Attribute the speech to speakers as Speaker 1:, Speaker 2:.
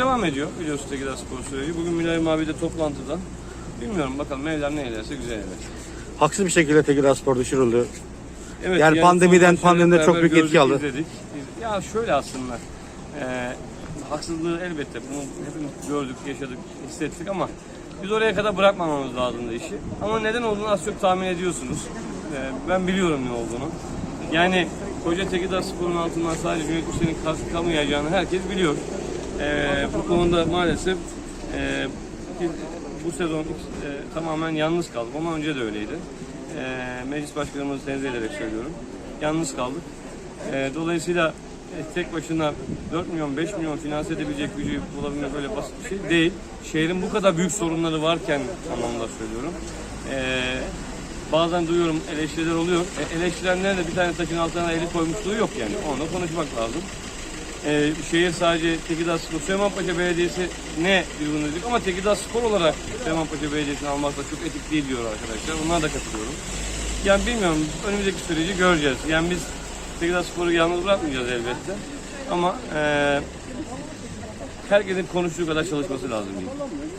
Speaker 1: devam ediyor biliyorsun Tekirdağ Spor süreci. Bugün Mülayim abi de toplantıda. Bilmiyorum bakalım Mevlam ne ederse güzel eder.
Speaker 2: Haksız bir şekilde Tekirdağ Spor düşürüldü.
Speaker 1: Evet,
Speaker 2: Yani pandemiden- pandemide çok büyük etki aldı.
Speaker 1: izledik. Ya şöyle aslında, e, haksızlığı elbette bunu hepimiz gördük, yaşadık, hissettik ama biz oraya kadar bırakmamamız lazımdı işi. Ama neden olduğunu az çok tahmin ediyorsunuz. E, ben biliyorum ne olduğunu. Yani koca Tekirdağ Spor'un altından sadece Cüneyt Hüseyin'in kalkamayacağını herkes biliyor. E, bu konuda maalesef e, bu sezon e, tamamen yalnız kaldık. Ama önce de öyleydi. E, meclis başkanımızı tenzih ederek söylüyorum. Yalnız kaldık. E, dolayısıyla e, tek başına 4 milyon 5 milyon finanse edebilecek gücü bulabilmek böyle basit bir şey değil. Şehrin bu kadar büyük sorunları varken anlamda söylüyorum. E, bazen duyuyorum eleştiriler oluyor. E, eleştirilenlerin de bir tane taşın altına eli koymuşluğu yok yani. Onu konuşmak lazım. Ee, şehir sadece Tekirdağ Spor, Süleymanpaşa Belediyesi ne uygun dedik ama Tekirdağ Spor olarak Süleymanpaşa Belediyesi'ni almak da çok etik değil diyor arkadaşlar. Onlara da katılıyorum. Yani bilmiyorum önümüzdeki süreci göreceğiz. Yani biz Tekirdağ Spor'u yalnız bırakmayacağız elbette. Ama eee herkesin konuştuğu kadar çalışması lazım. diyeyim.